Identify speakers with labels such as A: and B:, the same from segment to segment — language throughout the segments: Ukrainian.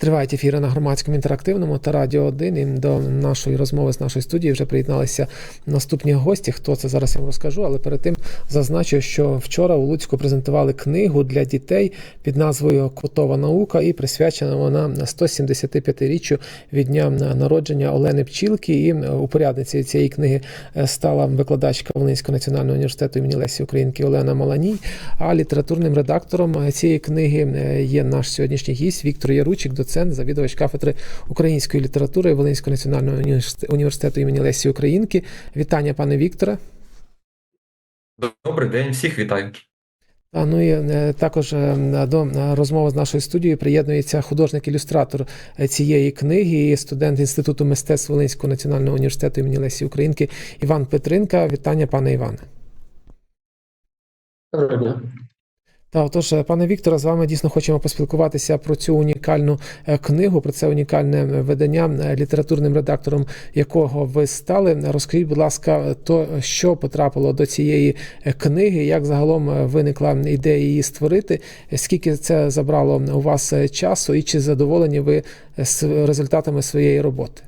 A: Тривають ефіри на громадському інтерактивному та радіо 1. І до нашої розмови з нашої студії вже приєдналися наступні гості. Хто це зараз я вам розкажу, але перед тим зазначу, що вчора у Луцьку презентували книгу для дітей під назвою Котова наука і присвячена вона 175-річчю від дня народження Олени Пчілки. І упорядницею цієї книги стала викладачка Волинського національного університету імені Лесі Українки Олена Маланій. А літературним редактором цієї книги є наш сьогоднішній гість Віктор Яручик, доцент, завідувач кафедри української літератури Волинського національного університету- імені Лесі Українки. Вітання, пане Вікторе.
B: Добрий день, всіх вітаю.
A: А ну і е, також е, до е, розмови з нашою студією приєднується художник-ілюстратор цієї книги, студент Інституту мистецтв Волинського національного університету імені Лесі Українки Іван Петринка. Вітання, пане Іване.
C: Доброго дня.
A: Та отож, е, пане Вікторе, з вами дійсно хочемо поспілкуватися про цю унікальну е, книгу, про це унікальне видання, е, літературним редактором якого ви стали. Розкажіть, будь ласка, то що потрапило до цієї книги, як загалом виникла ідея її створити, скільки це забрало у вас часу, і чи задоволені ви з результатами своєї роботи?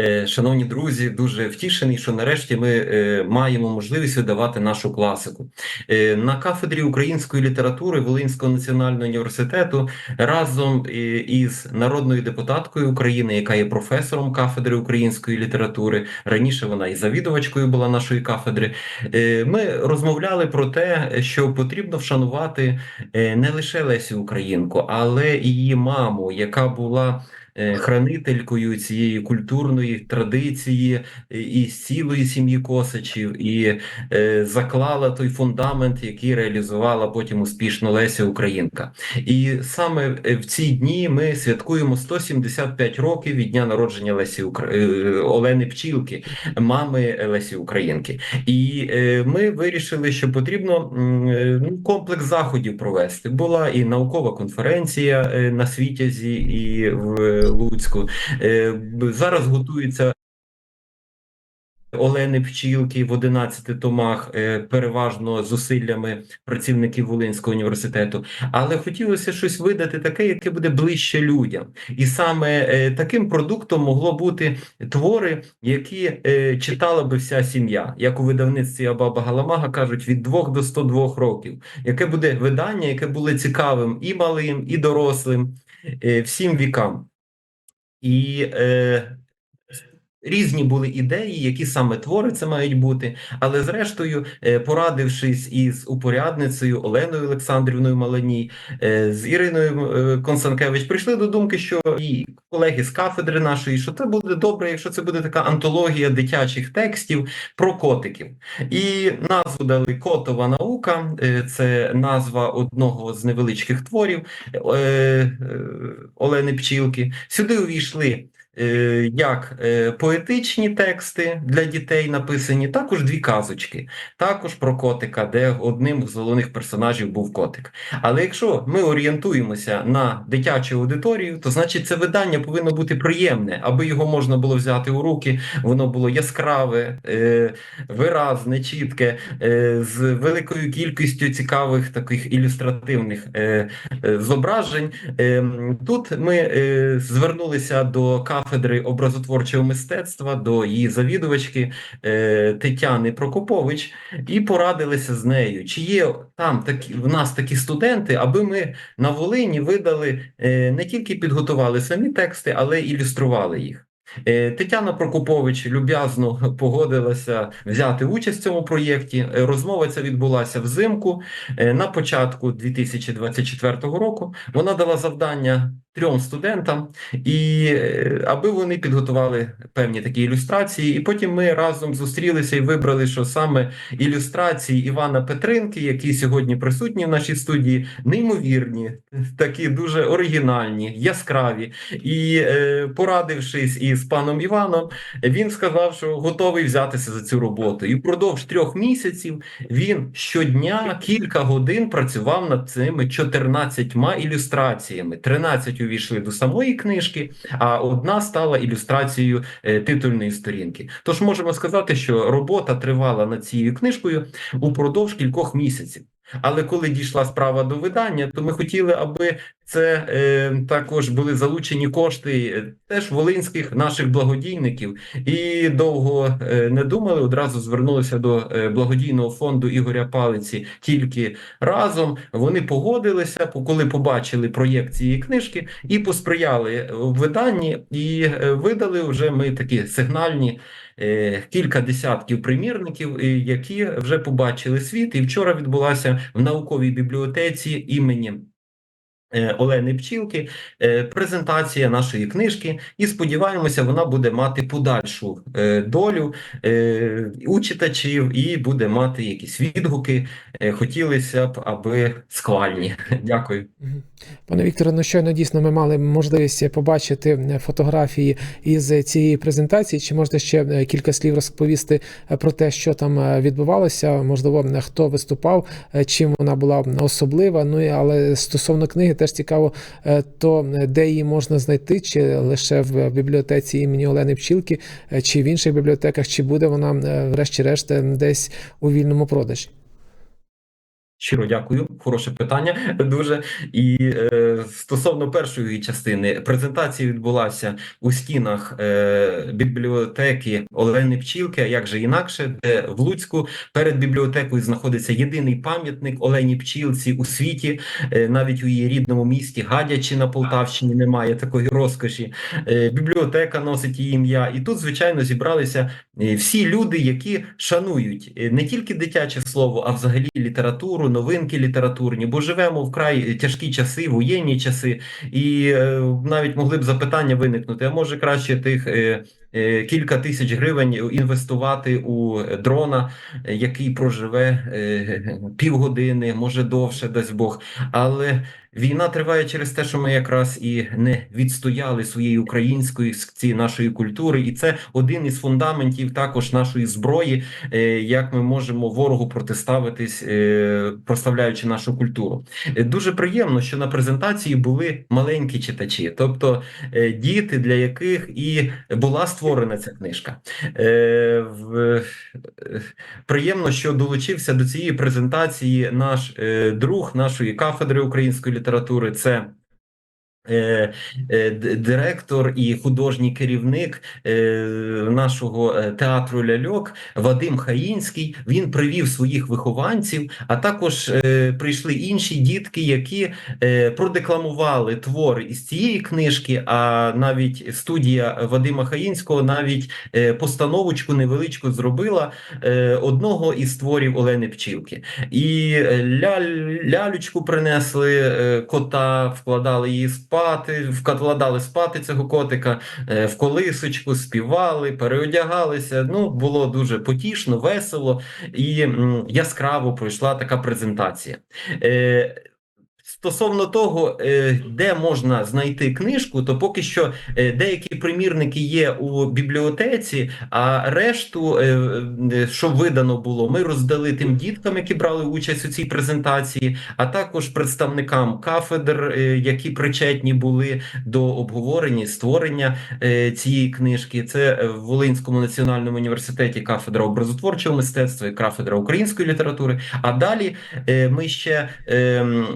B: Е, Шановні друзі, дуже втішений, що нарешті ми е, маємо можливість видавати нашу класику. Е, На кафедрі української літератури Волинського національного університету разом із народною депутаткою України, яка є професором кафедри української літератури, раніше вона і завідувачкою була нашої кафедри. Ми розмовляли про те, що потрібно вшанувати не лише Лесю Українку, але і її маму, яка була хранителькою цієї культурної традиції е, і цілої сім'ї Косачів, і е, заклала той фундамент, який реалізувала потім успішно Леся Українка. І саме е, в ці дні ми святкуємо 175 років від дня народження Лесі Укра... е, Олени Пчілки, мами Лесі Українки. І е, ми вирішили, що потрібно е, ну, комплекс заходів провести. Була і наукова конференція е, на Світязі і в Луцьку. Е, Зараз готується. Олени Пчілки в 11 томах, е, переважно зусиллями працівників Волинського університету. Але хотілося щось видати таке, яке буде ближче людям. І саме е, таким продуктом могло бути твори, які читала би вся сім'я, як у видавництві Абаба Галамага кажуть, від 2 до 102 років. Яке буде видання, яке буде цікавим і малим, і дорослим, всім вікам. І е, різні були ідеї, які саме твори це мають бути. Але зрештою, е, порадившись із упорядницею Оленою Олександрівною Маланій, е, з Іриною е, Констанкевич, прийшли до думки, що і колеги з кафедри нашої, що це буде добре, якщо це буде така антологія дитячих текстів про котиків. І назву дали Котова наука. Це назва одного з невеличких творів Олени Пчілки. Сюди увійшли як е, поетичні тексти для дітей написані, також дві казочки, також про котика, де одним з головних персонажів був котик. Але якщо ми орієнтуємося на дитячу аудиторію, то значить це видання повинно бути приємне, аби його можна було взяти у руки, воно було яскраве, е, виразне, чітке, е, з великою кількістю цікавих таких ілюстративних е, е, зображень. Ем, Тут ми е, звернулися до кафедри образотворчого мистецтва, до її завідувачки е, Тетяни Прокопович, і порадилися з нею, чи є там такі в нас такі студенти, аби ми на Волині видали е, не тільки підготували самі тексти, але й ілюстрували їх. Е, Тетяна Прокопович люб'язно погодилася взяти участь в цьому проєкті. Е, Розмова ця відбулася взимку. Е, На початку 2024 року вона дала завдання трьом студентам, і е, аби вони підготували певні такі ілюстрації. І потім ми разом зустрілися і вибрали, що саме ілюстрації Івана Петринки, які сьогодні присутні в нашій студії, неймовірні, такі дуже оригінальні, яскраві. І е, порадившись із паном Іваном, він сказав, що готовий взятися за цю роботу. І впродовж трьох місяців він щодня кілька годин працював над цими 14 ілюстраціями. 13 увійшли до самої книжки, а одна стала ілюстрацією е, титульної сторінки. Тож можемо сказати, що робота тривала над цією книжкою упродовж кількох місяців. Але коли дійшла справа до видання, то ми хотіли, аби це е, також були залучені кошти е, теж волинських наших благодійників, і довго е, не думали. Одразу звернулися до е, благодійного фонду Ігоря Палиці тільки разом. Вони погодилися, коли побачили проєкт цієї книжки, і посприяли в виданні, і е, видали вже ми такі сигнальні. е, Кілька десятків примірників, е, які вже побачили світ, і вчора відбулася в науковій бібліотеці імені е, Олени Пчілки е, презентація нашої книжки, і сподіваємося, вона буде мати подальшу е, долю е, у читачів і буде мати якісь відгуки. Е, Хотілося б, аби схвальні. Дякую.
A: Пане Вікторе, ну щойно дійсно ми мали можливість побачити е, фотографії із цієї презентації. Чи можете ще е, кілька слів розповісти е, про те, що там е, відбувалося? Можливо, е, хто виступав, е, чим вона була особлива? Ну але стосовно книги, теж цікаво, е, то е, де її можна знайти, чи лише в бібліотеці імені Олени Пчілки, е, чи в інших бібліотеках, чи буде вона, е, врешті-решт, е, десь у вільному продажі?
B: Щиро дякую, хороше питання. Дуже і е, стосовно першої частини презентація відбулася у стінах е, бібліотеки Олени Пчілки, а як же інакше, де в Луцьку перед бібліотекою знаходиться єдиний пам'ятник Олені Пчілці у світі. Е, навіть у її рідному місті Гадячі на Полтавщині немає такої розкоші. Е, бібліотека носить її ім'я, і тут, звичайно, зібралися е, всі люди, які шанують е, не тільки дитяче слово, а взагалі літературу, новинки літературні, бо живемо вкрай тяжкі часи, воєнні часи, і е, навіть могли б запитання виникнути: а може краще тих е, е, кілька тисяч гривень інвестувати у дрона, е, який проживе е, півгодини, може довше, дасть Бог. Але війна триває через те, що ми якраз і не відстояли своєї української цієї нашої культури, і це один із фундаментів також нашої зброї, е, як ми можемо ворогу протиставитись, е, прославляючи нашу культуру. Е, Дуже приємно, що на презентації були маленькі читачі, тобто діти, для яких і була створена ця книжка. Приємно, що долучився до цієї презентації наш друг нашої кафедри української літератури. Це директор і художній керівник е, нашого е, театру ляльок Вадим Хаїнський. Він привів своїх вихованців, а також е, прийшли інші дітки, які е, продекламували твори із цієї книжки. А навіть студія Вадима Хаїнського навіть е, постановочку невеличку зробила е, одного із творів Олени Пчілки. І е, ляль, лялючку принесли е, кота, вкладали її спати, вкладали спати цього котика, е, в колисочку, співали, переодягалися. Ну, було дуже потішно, весело і яскраво пройшла така презентація. Стосовно того, е, де можна знайти книжку, то поки що е, деякі примірники є у бібліотеці, а решту, е, що видано було, ми роздали тим діткам, які брали участь у цій презентації, а також представникам кафедр, які причетні були до обговорення створення цієї книжки. Це в Волинському національному університеті кафедра образотворчого мистецтва і кафедра української літератури. А далі ми ще ем,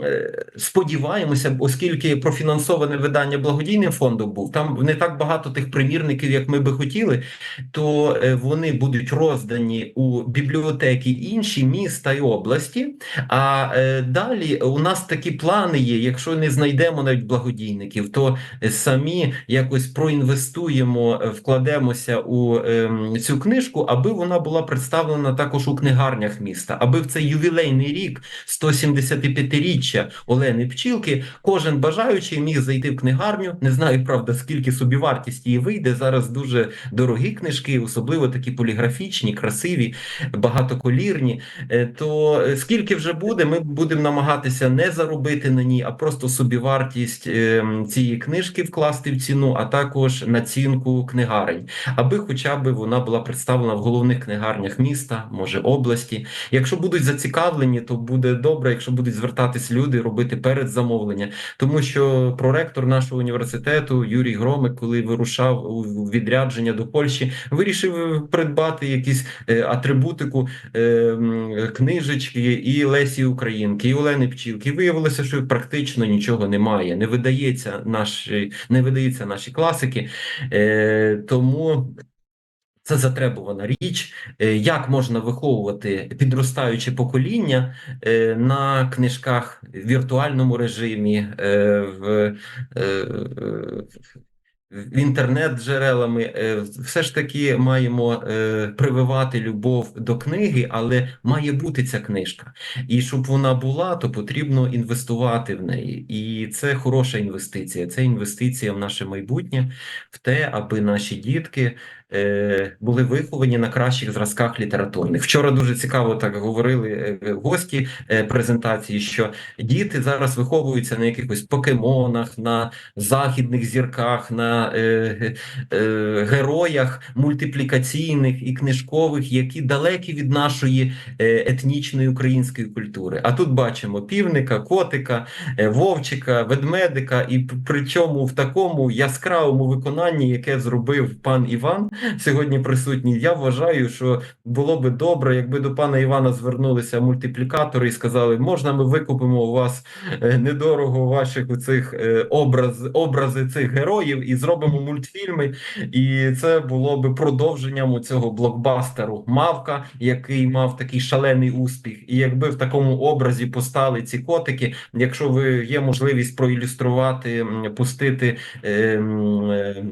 B: сподіваємося, оскільки профінансоване видання благодійним фондом був, там не так багато тих примірників, як ми би хотіли, то е, вони будуть роздані у бібліотеки інші міста і області. А е, далі у нас такі плани є. Якщо не знайдемо навіть благодійників, то самі якось проінвестуємо, е, вкладемося у ем, цю книжку, аби вона була представлена також у книгарнях міста, аби в цей ювілейний рік 175-річчя Олени Пчілки кожен бажаючий міг зайти в книгарню. Не знаю, правда, скільки собівартість її вийде. Зараз дуже дорогі книжки, особливо такі поліграфічні, красиві, багатоколірні. Е, То е, скільки вже буде, ми будемо намагатися не заробити на ній, а просто собівартість ем, цієї книжки вкласти в ціну, а також націнку книгарень, аби хоча б вона була представлена в головних книгарнях міста, може області. Якщо будуть зацікавлені, то буде добре. Якщо будуть звертатись люди, робити перед замовлення, тому що проректор нашого університету Юрій Громик, коли вирушав у відрядження до Польщі, вирішив придбати якісь е, атрибутику е, книжечки і Лесі Українки, і Олени Пчілки. Виявилося, що практично нічого немає. Не видається наші, не видаються наші класики. Е, тому це затребувана річ. Е, Як можна виховувати підростаюче покоління е, на книжках в віртуальному режимі, е, в, в інтернет-джерелами? Все ж таки маємо прививати любов до книги, але має бути ця книжка. І щоб вона була, то потрібно інвестувати в неї. І це хороша інвестиція. Це інвестиція в наше майбутнє, в те, аби наші дітки були виховані на кращих зразках літературних. Вчора дуже цікаво так говорили е, гості е, презентації, що діти зараз виховуються на якихось покемонах, на західних зірках, на е, е, героях мультиплікаційних і книжкових, які далекі від нашої е, етнічної української культури. А тут бачимо півника, котика, е, вовчика, ведмедика, і причому в такому яскравому виконанні, яке зробив пан Іван сьогодні присутній. Я вважаю, що було би добре, якби до пана Івана звернулися мультиплікатори і сказали: можна ми викупимо у вас е, недорого ваших цих е, образ, образи цих героїв і зробимо мультфільми. І це було би продовженням у цього блокбастеру Мавка, який мав такий шалений успіх. І якби в такому образі постали ці котики, якщо ви є можливість проілюструвати, пустити е, е,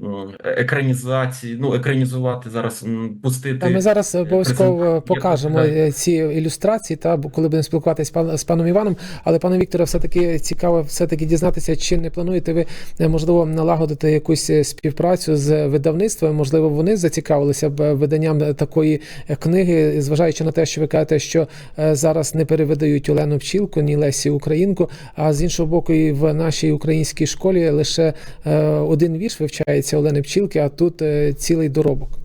B: екранізації, ну екранізувати зараз, пустити.
A: Та ми зараз обов'язково покажемо
B: Так.
A: е, ці ілюстрації, та коли будемо спілкуватися з, пан, з паном Іваном. Але пане Вікторе, все таки цікаво, все таки дізнатися, чи не плануєте ви е, можливо налагодити якусь е, співпрацю з видавництвом? Можливо, вони зацікавилися б виданням такої книги, зважаючи на те, що ви кажете, що зараз не перевидають Олену Пчілку, ні Лесі Українку. А з іншого боку, і в нашій українській школі лише один вірш вивчається Олени Пчілки, а тут цілий доробок.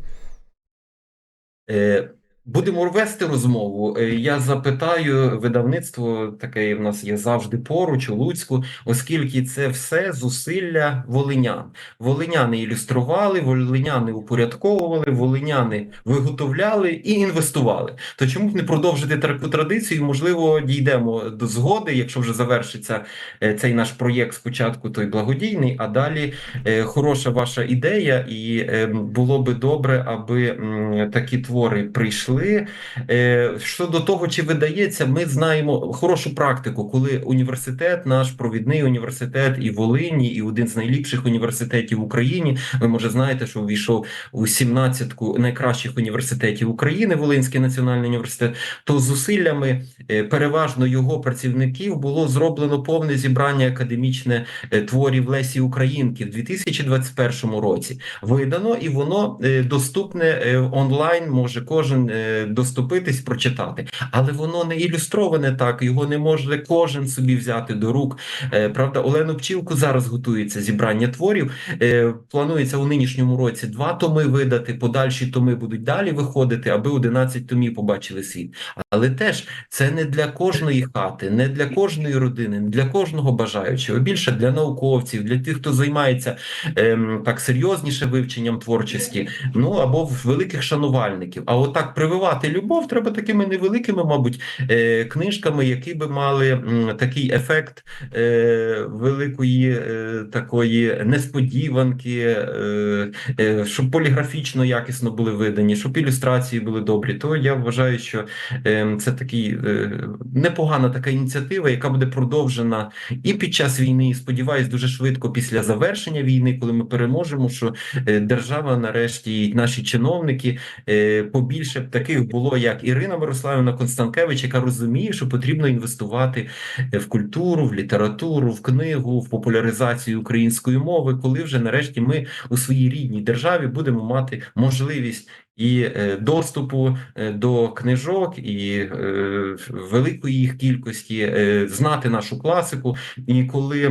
B: Е, Будемо вести розмову. Е, Я запитаю видавництво, таке в нас є завжди поруч у Луцьку, оскільки це все зусилля волинян. Волиняни ілюстрували, волиняни упорядковували, волиняни виготовляли і інвестували. То чому б не продовжити таку традицію? Можливо, дійдемо до згоди, якщо вже завершиться е, цей наш проєкт спочатку, той благодійний, а далі е, хороша ваша ідея, і е, було би добре, аби такі твори прийшли. Е, Щодо того, чи видається, ми знаємо хорошу практику, коли університет, наш провідний університет і Волині, і один з найліпших університетів в Україні. Ви може знаєте, що увійшов у 17-ку найкращих університетів України, Волинський національний університет. То зусиллями е, переважно його працівників було зроблено повне зібрання академічне е, творів Лесі Українки в 2021 році. Видано і воно доступне онлайн. Може кожен доступитись, прочитати, але воно не ілюстроване так. Його не може кожен собі взяти до рук. Е, Правда, Олену Пчілку зараз готується зібрання творів. Е, Планується у нинішньому році два томи видати. Подальші томи будуть далі виходити, аби 11 томів побачили світ. Але теж це не для кожної хати, не для кожної родини, не для кожного бажаючого. Більше для науковців, для тих, хто займається ем, так серйозніше вивченням творчості, ну або великих шанувальників. А отак прививати любов треба такими невеликими, мабуть, е, книжками, які би мали такий ефект е, великої е, такої несподіванки, щоб поліграфічно якісно були видані, щоб ілюстрації були добрі. То я вважаю, що е, це такий непогана така ініціатива, яка буде продовжена і під час війни, і сподіваюсь, дуже швидко після завершення війни, коли ми переможемо, що держава нарешті і наші чиновники побільше б таких було, як Ірина Мирославівна Констанкевич, яка розуміє, що потрібно інвестувати е, в культуру, в літературу, в книгу, в популяризацію української мови, коли вже нарешті ми у своїй рідній державі будемо мати можливість і е, доступу е, до книжок, і е, великої їх кількості, знати нашу класику. І коли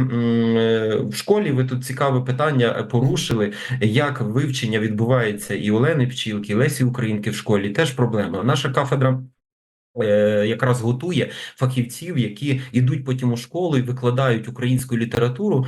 B: в школі ви тут цікаве питання порушили, як вивчення відбувається і Олени Пчілки, і Лесі Українки в школі, теж проблема. Наша кафедра якраз готує фахівців, які йдуть потім у школу і викладають українську літературу.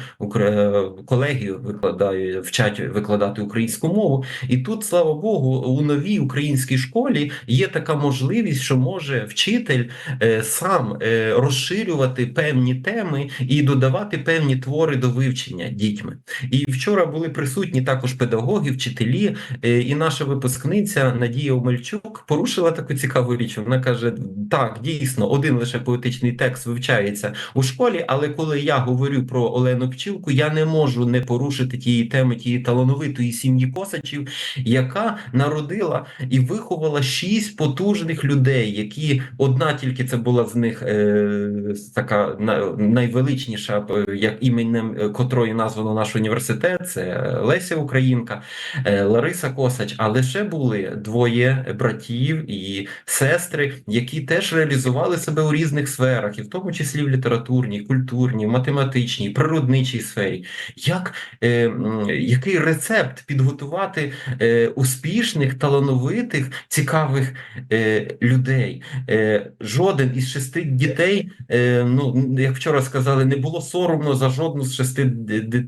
B: Колеги викладають, вчать викладати українську мову. І тут, слава Богу, у новій українській школі є така можливість, що може вчитель е, сам е, розширювати певні теми і додавати певні твори до вивчення дітьми. І вчора були присутні також педагоги, вчителі, е, і наша випускниця Надія Омельчук порушила таку цікаву річ. Вона каже: так, дійсно, один лише поетичний текст вивчається у школі, але коли я говорю про Олену Пчілку, я не можу не порушити тієї теми, тієї талановитої сім'ї Косачів, яка народила і виховала шість потужних людей, які одна тільки це була з них е, така найвеличніша, е, як іменем е, котрої названо наш університет, це Леся Українка, е, Лариса Косач. А лише були двоє братів і сестри, які теж реалізували себе у різних сферах, і в тому числі в літературній, культурній, математичній, природничій сфері. Як е, який рецепт підготувати е, успішних, талановитих, цікавих е, людей? Е, жоден із шести дітей, е, ну як вчора сказали, не було соромно за жодну з шести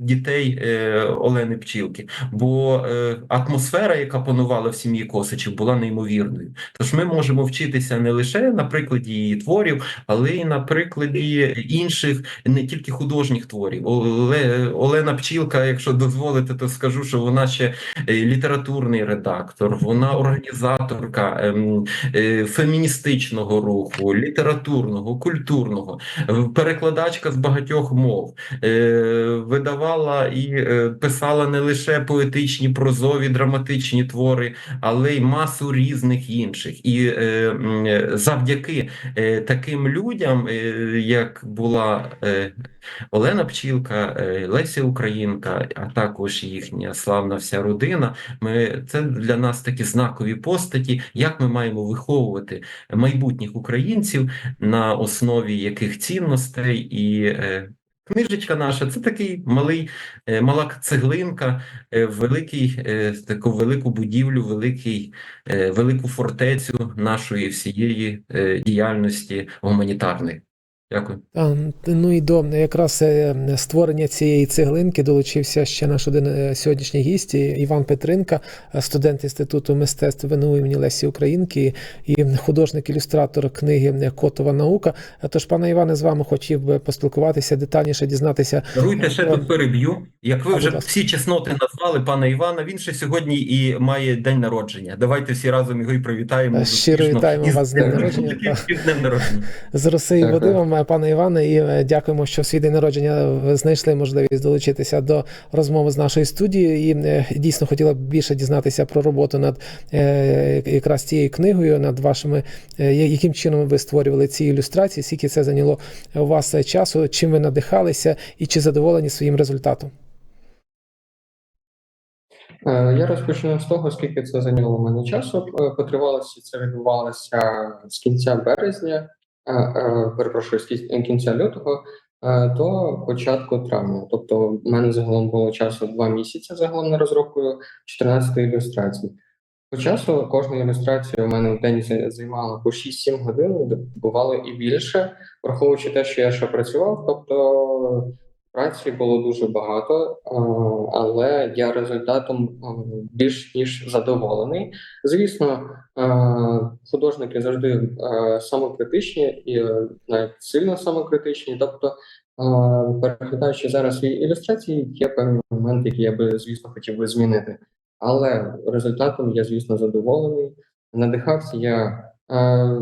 B: дітей е, Олени Пчілки, бо е, атмосфера, яка панувала в сім'ї Косичів, була неймовірною. Тож ми можемо вчитися не лише на прикладі її творів, але й на прикладі інших, не тільки художніх творів. Оле, Олена Пчілка, якщо дозволите, то скажу, що вона ще е, літературний редактор, вона організаторка ем, е, феміністичного руху, літературного, культурного, е, перекладачка з багатьох мов, видавала і писала не лише поетичні, прозові, драматичні твори, але й масу різних інших. І завдяки е, таким людям, е, як була е, Олена Пчілка, Леся Українка, а також їхня славна вся родина. Ми це для нас такі знакові постаті, як ми маємо виховувати майбутніх українців на основі яких цінностей і. Книжечка наша це такий малий, е, мала цеглинка, е, великий, е, таку велику будівлю, великий, велику фортецю нашої всієї діяльності гуманітарної. Дякую.
A: А, Ну і до якраз е, створення цієї цеглинки долучився ще наш один е, сьогоднішній гість Іван Петринка, е, студент Інституту мистецтв ВНУ імені Лесі Українки і художник-ілюстратор книги Котова наука. Тож, пане Іване, з вами хотів би поспілкуватися детальніше, дізнатися.
B: Даруйте ще тут переб'ю. Як ви
A: А,
B: вже всі чесноти назвали пана Івана, він ще сьогодні і має день народження. Давайте всі разом його і привітаємо.
A: Щиро вітаємо вас з днем народження. З Росії. Вадимом, пане Іване, і е, дякуємо, що в свій день народження ви знайшли можливість долучитися до розмови з нашої студії. І е, дійсно хотіла б більше дізнатися про роботу над е, якраз цією книгою, над вашими, е, яким чином ви створювали ці ілюстрації, скільки це зайняло у вас е, часу, чим ви надихалися і чи задоволені своїм результатом?
C: Е, Я розпочну з того, скільки це зайняло мене часу. Е, Потривалося це відбувалося з кінця березня, е, е, перепрошую, з кінця лютого е, до початку травня. Тобто, в мене загалом було часу два місяці загалом на розробку 14 ілюстрацій. По часу кожна ілюстрація у мене в день зай- займала по 6-7 годин, бувало і більше, враховуючи те, що я ще працював. Тобто праці було дуже багато, але я результатом більш ніж задоволений. Звісно, художники завжди самокритичні і е, навіть сильно самокритичні. Тобто, переглядаючи зараз свої ілюстрації, є певні моменти, які я би, звісно, хотів би змінити. Але результатом я, звісно, задоволений. Надихався я е,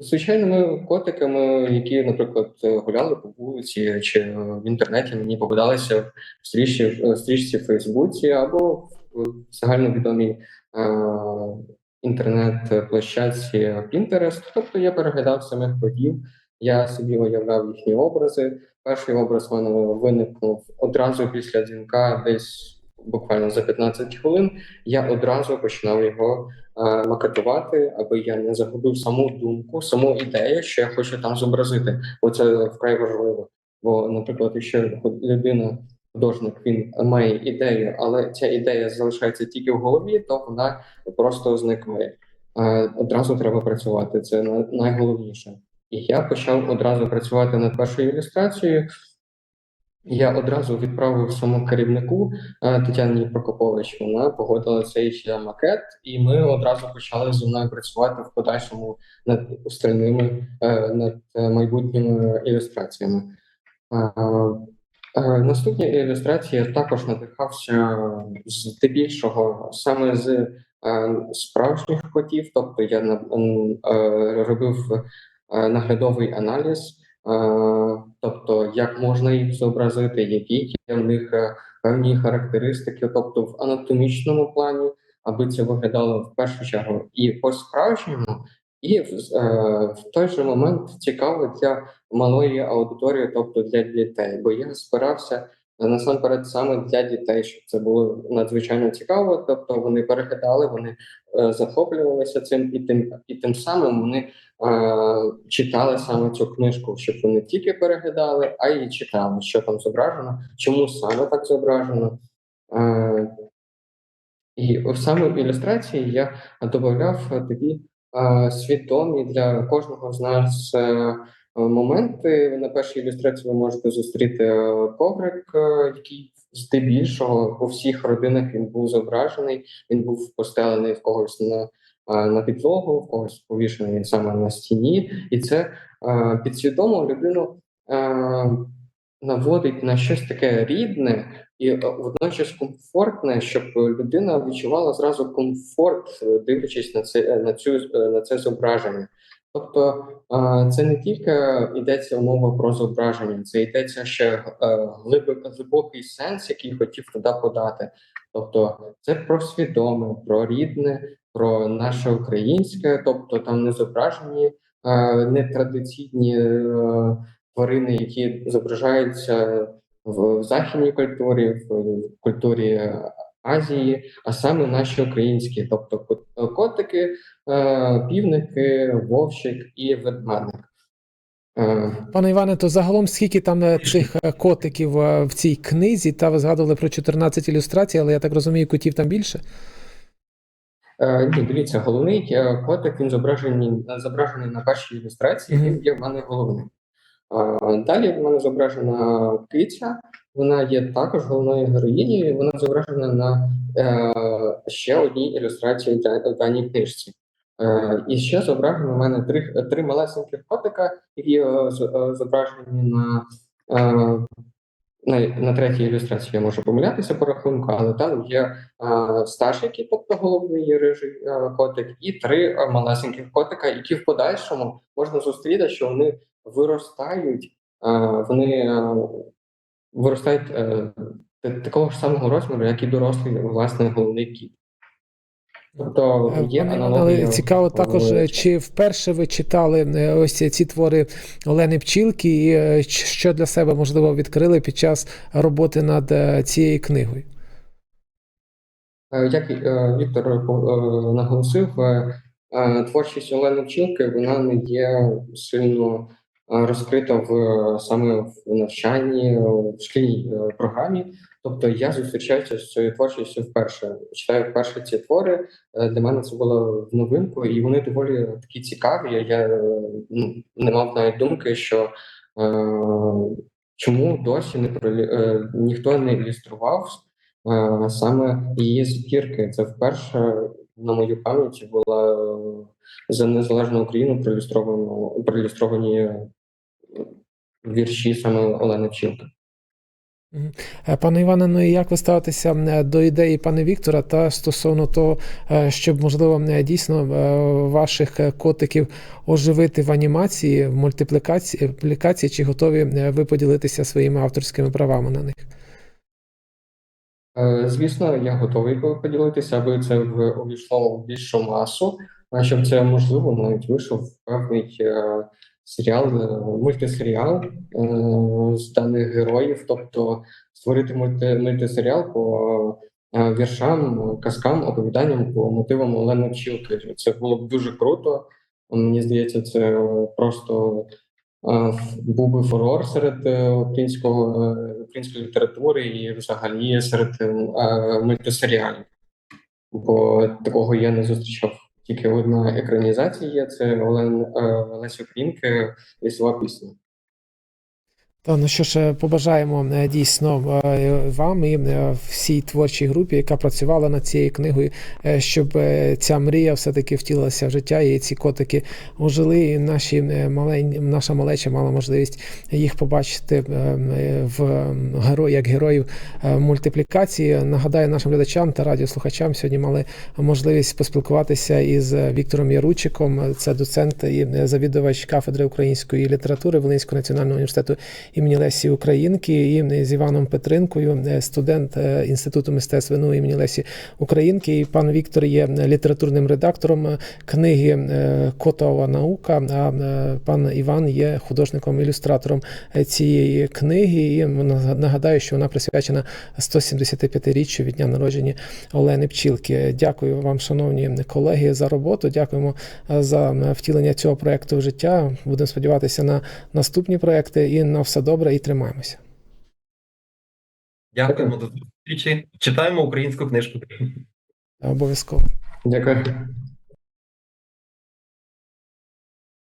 C: звичайними котиками, які, наприклад, гуляли по вулиці чи е, в інтернеті мені попадалися в стрічці, в стрічці в Фейсбуці або в загальновідомій е, інтернет-площадці Pinterest. Тобто я переглядав самих котів, я собі уявляв їхні образи. Перший образ в мене виникнув одразу після дзвінка, десь буквально за 15 хвилин. Я одразу починав його е, макетувати, аби я не загубив саму думку, саму ідею, що я хочу там зобразити. Оце вкрай важливо. Бо, наприклад, якщо людина, художник, він має ідею, але ця ідея залишається тільки в голові, то вона просто зникає. е, одразу треба працювати. Це на- найголовніше. І я почав одразу працювати над першою ілюстрацією. Я одразу відправив самому керівнику е, Тетяні Прокопович. Вона погодила цей макет, і ми одразу почали зі мною працювати в подальшому над остальними е, над е, майбутніми ілюстраціями. Наступні ілюстрації також надихався здебільшого саме з справжніх котів, тобто я робив наглядовий аналіз, тобто як можна їх зобразити, які в них е, певні характеристики, тобто в анатомічному плані, аби це виглядало в першу чергу і по-справжньому, і в, е, в той же момент цікаво для малої аудиторії, тобто для дітей, бо я спирався насамперед саме для дітей, щоб це було надзвичайно цікаво. Тобто вони переглядали, вони е, захоплювалися цим, і тим і тим самим вони е, читали саме цю книжку, щоб вони тільки переглядали, а й читали, що там зображено, чому саме так зображено. Е, і саме в ілюстрації я додавав такі е, свідомі для кожного з нас е, моменти. На першій ілюстрації ви можете зустріти е, коврик, е, який здебільшого у всіх родинах він був зображений. Він був постелений в когось на, е, на підлогу, в когось повішений саме на стіні, і це е, підсвідомо людину е, наводить на щось таке рідне і е, водночас комфортне, щоб людина відчувала зразу комфорт, дивлячись на це на цю на це зображення. Тобто це не тільки йдеться мова про зображення, це йдеться ще е, глибокий сенс, який хотів туди подати. Тобто, це про свідоме, про рідне, про наше українське, тобто там не зображені е, нетрадиційні е, тварини, які зображаються в західній культурі, в культурі Азії, а саме наші українські, тобто котики, е, півники, вовчик і ведмедик. Е,
A: Пане Іване, то загалом скільки там е, цих е, котиків е, в цій книзі? Та ви згадували про 14 ілюстрацій, але я так розумію, котів там більше.
C: Е, ні, дивіться, головний е, котик він зображений, зображений на першій ілюстрації, він є в мене головним. Далі в мене зображена киця, вона є також головною героїнею, вона зображена на е, ще одній ілюстрації в даній книжці. Е, і ще зображено в мене три, три малесеньких котика, які е, е, зображені на, е, на, на третій ілюстрації. Я можу помилятися по рахунку, але там є е, старший кіт, тобто головний рижий е, котик, і три е, малесеньких котика, які в подальшому можна зустріти, що вони виростають, вони виростають е, такого ж самого розміру, як і дорослий власне головний кіт. Тобто
A: Е,
C: є аналогія.
A: цікаво також, е, чи вперше ви читали е, ось ці твори Олени Пчілки, і що для себе можливо відкрили під час роботи над цією книгою?
C: Як Віктор наголосив, творчість Олени Пчілки вона не є сильно розкрита в саме в навчанні, в шкільній е, програмі. Тобто я зустрічаюся з цією творчістю вперше. Читаю вперше ці твори. Е, Для мене це було в новинку, і вони доволі такі цікаві. Я е, ну, не мав навіть думки, що е, чому досі не пролі- е, ніхто не ілюстрував е, саме її збірки. Це вперше на мою пам'яті була за незалежну Україну проілюстровані вірші саме Олени Пчілки.
A: Е, Пане Іване, ну і як ви ставитеся е, до ідеї пана Віктора та стосовно того, е, щоб можливо дійсно ваших котиків оживити в анімації, в мультиплікації чи готові ви поділитися своїми авторськими правами на них?
C: Звісно, я готовий поділитися, аби це увійшло в більшу масу, щоб це можливо навіть вийшов певний серіал, е, мультисеріал е, з даних героїв, тобто створити мультисеріал по е, віршам, казкам, оповіданням по мотивам Олени Пчілки. Це було б дуже круто. Мені здається, це просто був би фурор серед українського української літератури і взагалі серед мультисеріалів. Бо такого я не зустрічав тільки одна екранізація є. Це Олен е, Лесі лісова пісня.
A: Та ну що ж, е, побажаємо е, дійсно е, вам і всій творчій групі, яка працювала над цією книгою, щоб ця мрія все-таки втілилася в життя, і ці котики ожили, і наші малень, наша малеча мала можливість їх побачити в герої, як героїв мультиплікації. Нагадаю нашим глядачам та радіослухачам сьогодні мали можливість поспілкуватися із Віктором Яручиком. Це доцент і завідувач кафедри української літератури Волинського національного університету імені Лесі Українки, і з Іваном Петринкою, е, студент е, Інституту мистецтв ВНУ імені Лесі Українки. І пан Віктор є літературним редактором е, книги е, Котова наука. А е, пан Іван є художником-ілюстратором е, цієї книги. І нагадаю, що вона присвячена 175-річчю від дня народження Олени Пчілки. Дякую вам, шановні колеги, за роботу. Дякуємо е, за е, втілення цього проекту в життя. Будемо сподіватися на наступні проекти і на все добре, і тримаємося.
B: Дякуємо до зустрічі. Читаємо українську книжку.
A: Обов'язково.
C: Дякую.